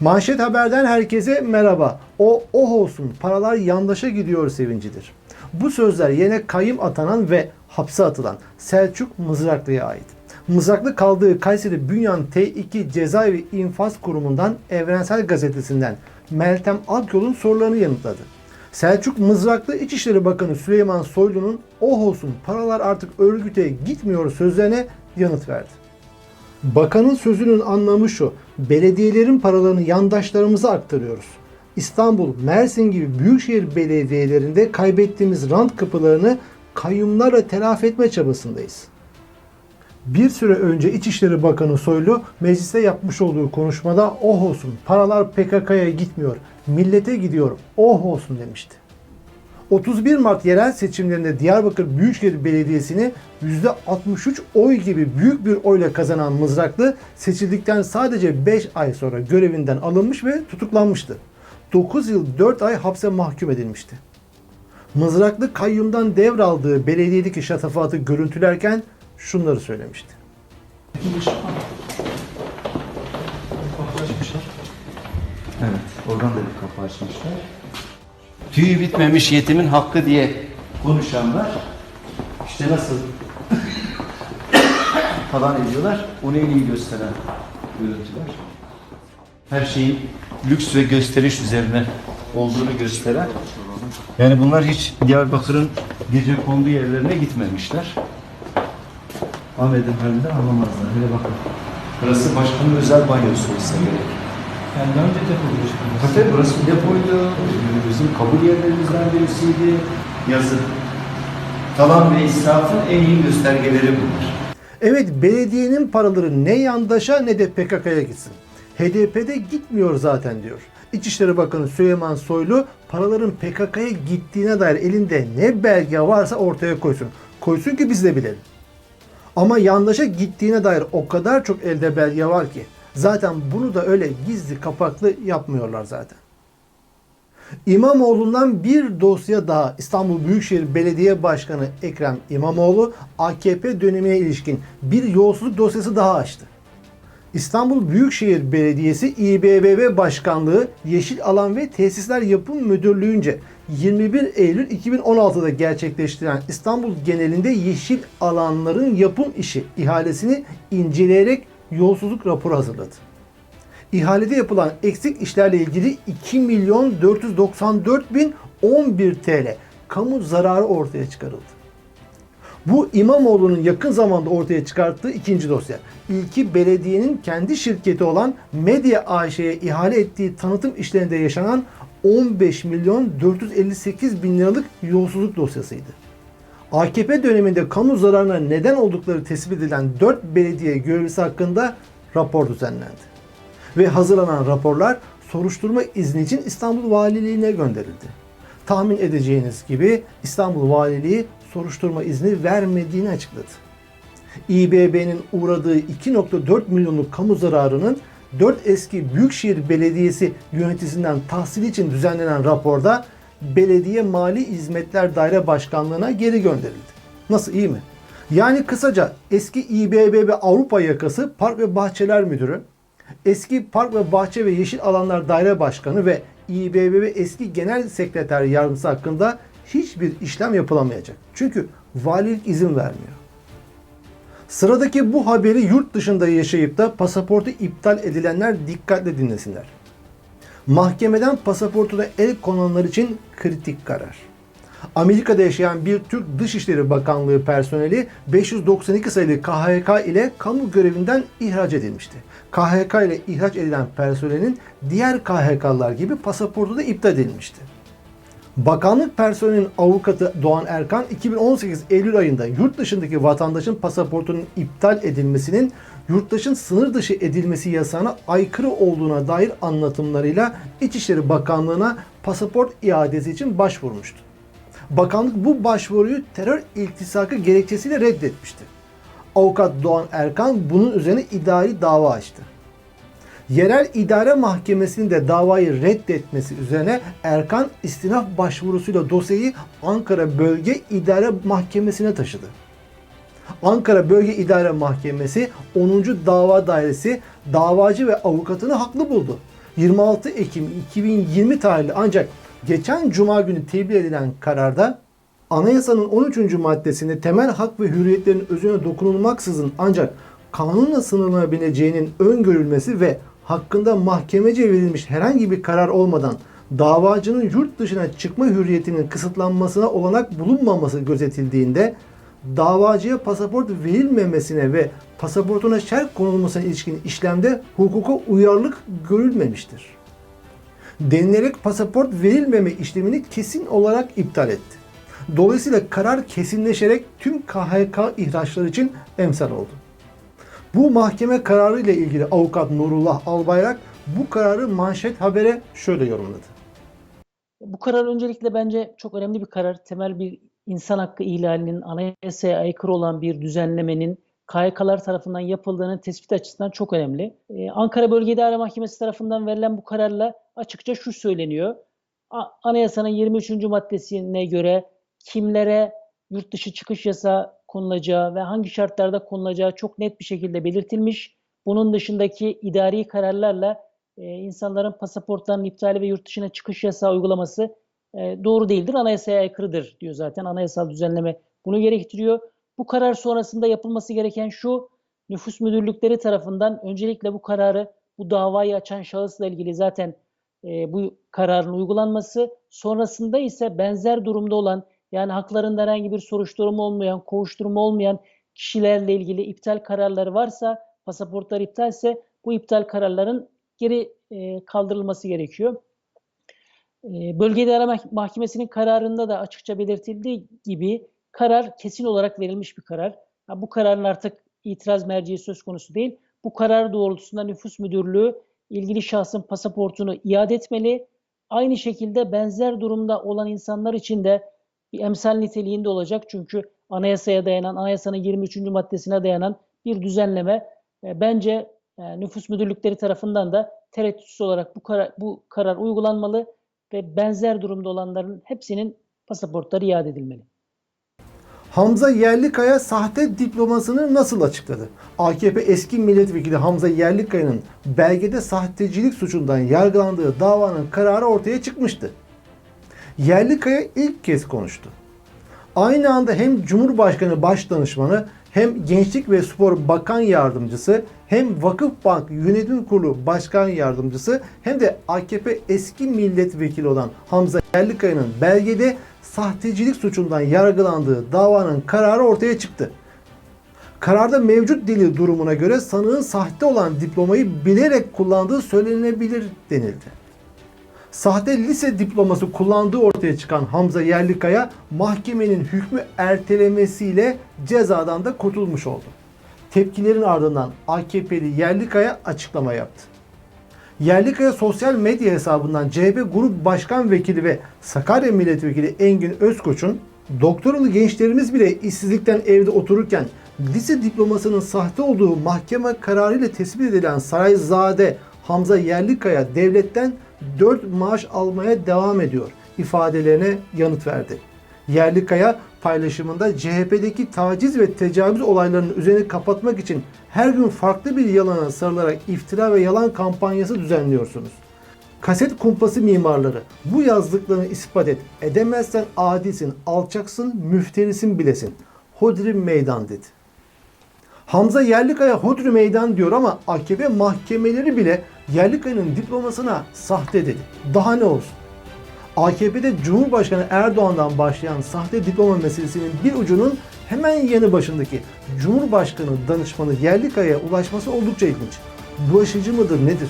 Manşet Haber'den herkese merhaba. O oh olsun paralar yandaşa gidiyor sevincidir. Bu sözler yine kayım atanan ve hapse atılan Selçuk Mızraklı'ya ait. Mızraklı kaldığı Kayseri Bünyan T2 Cezaevi İnfaz Kurumu'ndan Evrensel Gazetesi'nden Meltem Akyol'un sorularını yanıtladı. Selçuk Mızraklı İçişleri Bakanı Süleyman Soylu'nun oh olsun paralar artık örgüte gitmiyor sözlerine yanıt verdi. Bakanın sözünün anlamı şu. Belediyelerin paralarını yandaşlarımıza aktarıyoruz. İstanbul, Mersin gibi büyükşehir belediyelerinde kaybettiğimiz rant kapılarını kayyumlarla telafi etme çabasındayız. Bir süre önce İçişleri Bakanı Soylu mecliste yapmış olduğu konuşmada oh olsun paralar PKK'ya gitmiyor, millete gidiyor, oh olsun demişti. 31 Mart yerel seçimlerinde Diyarbakır Büyükşehir Belediyesi'ni %63 oy gibi büyük bir oyla kazanan Mızraklı seçildikten sadece 5 ay sonra görevinden alınmış ve tutuklanmıştı. 9 yıl 4 ay hapse mahkum edilmişti. Mızraklı kayyumdan devraldığı belediyedeki şatafatı görüntülerken şunları söylemişti. Evet, oradan da bir kapı açmışlar. Tüyü bitmemiş yetimin hakkı diye Konuşanlar işte nasıl falan ediyorlar, onu en iyi gösteren görüntüler. Her şeyin lüks ve gösteriş üzerine olduğunu gösteren. Yani bunlar hiç Diyarbakır'ın gece kondu yerlerine gitmemişler. Ahmet'in halinden anlamazlar. Hele bakın. Burası başkanın özel banyosu ise gerek. Yani daha önce başkanı. Kafe burası bir depoydu. Bizim kabul yerlerimizden birisiydi. Yazın. Talan ve israfın en iyi göstergeleri bunlar. Evet belediyenin paraları ne yandaşa ne de PKK'ya gitsin. HDP'de gitmiyor zaten diyor. İçişleri Bakanı Süleyman Soylu paraların PKK'ya gittiğine dair elinde ne belge varsa ortaya koysun. Koysun ki biz de bilelim. Ama yandaşa gittiğine dair o kadar çok elde belge var ki zaten bunu da öyle gizli kapaklı yapmıyorlar zaten. İmamoğlu'ndan bir dosya daha İstanbul Büyükşehir Belediye Başkanı Ekrem İmamoğlu AKP dönemine ilişkin bir yolsuzluk dosyası daha açtı. İstanbul Büyükşehir Belediyesi İBBB Başkanlığı Yeşil Alan ve Tesisler Yapım Müdürlüğü'nce 21 Eylül 2016'da gerçekleştirilen İstanbul genelinde yeşil alanların yapım işi ihalesini inceleyerek yolsuzluk raporu hazırladı. İhalede yapılan eksik işlerle ilgili 2 milyon 494 bin 11 TL kamu zararı ortaya çıkarıldı. Bu İmamoğlu'nun yakın zamanda ortaya çıkarttığı ikinci dosya. İlki belediyenin kendi şirketi olan Medya AŞ'ye ihale ettiği tanıtım işlerinde yaşanan 15 milyon 458 bin liralık yolsuzluk dosyasıydı. AKP döneminde kamu zararına neden oldukları tespit edilen 4 belediye görevlisi hakkında rapor düzenlendi. Ve hazırlanan raporlar soruşturma izni için İstanbul Valiliğine gönderildi. Tahmin edeceğiniz gibi İstanbul Valiliği soruşturma izni vermediğini açıkladı. İBB'nin uğradığı 2.4 milyonluk kamu zararının 4 eski Büyükşehir Belediyesi yöneticisinden tahsili için düzenlenen raporda Belediye Mali Hizmetler Daire Başkanlığı'na geri gönderildi. Nasıl iyi mi? Yani kısaca eski İBB Avrupa yakası Park ve Bahçeler Müdürü, eski Park ve Bahçe ve Yeşil Alanlar Daire Başkanı ve İBB eski Genel Sekreter Yardımcısı hakkında hiçbir işlem yapılamayacak. Çünkü valilik izin vermiyor. Sıradaki bu haberi yurt dışında yaşayıp da pasaportu iptal edilenler dikkatle dinlesinler. Mahkemeden pasaportuna el konanlar için kritik karar. Amerika'da yaşayan bir Türk Dışişleri Bakanlığı personeli 592 sayılı KHK ile kamu görevinden ihraç edilmişti. KHK ile ihraç edilen personelin diğer KHK'lar gibi pasaportu da iptal edilmişti. Bakanlık personelinin avukatı Doğan Erkan 2018 Eylül ayında yurt dışındaki vatandaşın pasaportunun iptal edilmesinin yurttaşın sınır dışı edilmesi yasağına aykırı olduğuna dair anlatımlarıyla İçişleri Bakanlığı'na pasaport iadesi için başvurmuştu. Bakanlık bu başvuruyu terör iltisakı gerekçesiyle reddetmişti. Avukat Doğan Erkan bunun üzerine idari dava açtı. Yerel İdare Mahkemesi'nin de davayı reddetmesi üzerine Erkan istinaf başvurusuyla dosyayı Ankara Bölge İdare Mahkemesi'ne taşıdı. Ankara Bölge İdare Mahkemesi 10. Dava Dairesi davacı ve avukatını haklı buldu 26 Ekim 2020 tarihli ancak geçen cuma günü tebliğ edilen kararda anayasanın 13. maddesinde temel hak ve hürriyetlerin özüne dokunulmaksızın ancak kanunla sınırlanabileceğinin öngörülmesi ve hakkında mahkemece verilmiş herhangi bir karar olmadan davacının yurt dışına çıkma hürriyetinin kısıtlanmasına olanak bulunmaması gözetildiğinde davacıya pasaport verilmemesine ve pasaportuna şerh konulmasına ilişkin işlemde hukuka uyarlık görülmemiştir. Denilerek pasaport verilmeme işlemini kesin olarak iptal etti. Dolayısıyla karar kesinleşerek tüm KHK ihraçları için emsal oldu. Bu mahkeme kararı ile ilgili avukat Nurullah Albayrak bu kararı manşet habere şöyle yorumladı. Bu karar öncelikle bence çok önemli bir karar. Temel bir insan hakkı ihlalinin, anayasaya aykırı olan bir düzenlemenin KHK'lar tarafından yapıldığının tespit açısından çok önemli. Ee, Ankara Bölge İdare Mahkemesi tarafından verilen bu kararla açıkça şu söyleniyor. A- Anayasanın 23. maddesine göre kimlere yurt dışı çıkış yasağı konulacağı ve hangi şartlarda konulacağı çok net bir şekilde belirtilmiş. Bunun dışındaki idari kararlarla e, insanların pasaportlarının iptali ve yurt dışına çıkış yasağı uygulaması e, doğru değildir, anayasaya aykırıdır diyor zaten. Anayasal düzenleme bunu gerektiriyor. Bu karar sonrasında yapılması gereken şu, nüfus müdürlükleri tarafından öncelikle bu kararı, bu davayı açan şahısla ilgili zaten e, bu kararın uygulanması, sonrasında ise benzer durumda olan, yani haklarında herhangi bir soruşturma olmayan, kovuşturma olmayan kişilerle ilgili iptal kararları varsa, pasaportlar iptalse bu iptal kararların geri e, kaldırılması gerekiyor. E, Bölge İdare Mah- Mahkemesi'nin kararında da açıkça belirtildiği gibi karar kesin olarak verilmiş bir karar. Ha, bu kararın artık itiraz merciği söz konusu değil. Bu karar doğrultusunda nüfus müdürlüğü ilgili şahsın pasaportunu iade etmeli. Aynı şekilde benzer durumda olan insanlar için de bir emsal niteliğinde olacak. Çünkü anayasaya dayanan, anayasanın 23. maddesine dayanan bir düzenleme e, bence e, nüfus müdürlükleri tarafından da tereddütsüz olarak bu karar, bu karar uygulanmalı ve benzer durumda olanların hepsinin pasaportları iade edilmeli. Hamza Yerlikaya sahte diplomasını nasıl açıkladı? AKP eski milletvekili Hamza Yerlikaya'nın belgede sahtecilik suçundan yargılandığı davanın kararı ortaya çıkmıştı. Yerlikaya ilk kez konuştu. Aynı anda hem Cumhurbaşkanı Başdanışmanı hem Gençlik ve Spor Bakan Yardımcısı hem Vakıfbank Yönetim Kurulu Başkan Yardımcısı hem de AKP eski milletvekili olan Hamza Yerlikaya'nın belgede sahtecilik suçundan yargılandığı davanın kararı ortaya çıktı. Kararda mevcut dili durumuna göre sanığın sahte olan diplomayı bilerek kullandığı söylenebilir denildi. Sahte lise diploması kullandığı ortaya çıkan Hamza Yerlikaya mahkemenin hükmü ertelemesiyle cezadan da kurtulmuş oldu. Tepkilerin ardından AKP'li Yerlikaya açıklama yaptı. Yerlikaya sosyal medya hesabından CHP Grup Başkan Vekili ve Sakarya Milletvekili Engin Özkoç'un doktoralı gençlerimiz bile işsizlikten evde otururken lise diplomasının sahte olduğu mahkeme kararıyla tespit edilen Sarayzade Hamza Yerlikaya devletten 4 maaş almaya devam ediyor ifadelerine yanıt verdi. Yerlikaya paylaşımında CHP'deki taciz ve tecavüz olaylarının üzerine kapatmak için her gün farklı bir yalana sarılarak iftira ve yalan kampanyası düzenliyorsunuz. Kaset kumpası mimarları bu yazdıklarını ispat et. Edemezsen adisin, alçaksın, müfterisin bilesin. Hodri meydan dedi. Hamza Yerlikaya Hodri meydan diyor ama AKP mahkemeleri bile Yerlikaya'nın diplomasına sahte dedi. Daha ne olsun? AKP'de Cumhurbaşkanı Erdoğan'dan başlayan sahte diploma meselesinin bir ucunun hemen yanı başındaki Cumhurbaşkanı danışmanı Yerlikaya'ya ulaşması oldukça ilginç. Bulaşıcı mıdır nedir?